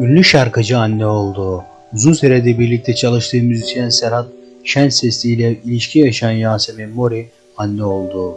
Ünlü şarkıcı anne oldu. Uzun süredir birlikte çalıştığı müzisyen Serhat Şenses ile ilişki yaşayan Yasemin Mori anne oldu.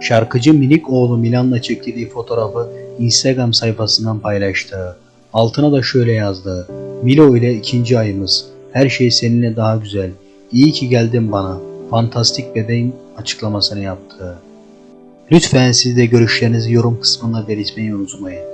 Şarkıcı minik oğlu Milan'la çektiği fotoğrafı Instagram sayfasından paylaştı. Altına da şöyle yazdı. Milo ile ikinci ayımız. Her şey seninle daha güzel. İyi ki geldin bana. Fantastik bebeğim açıklamasını yaptı. Lütfen siz de görüşlerinizi yorum kısmında belirtmeyi unutmayın.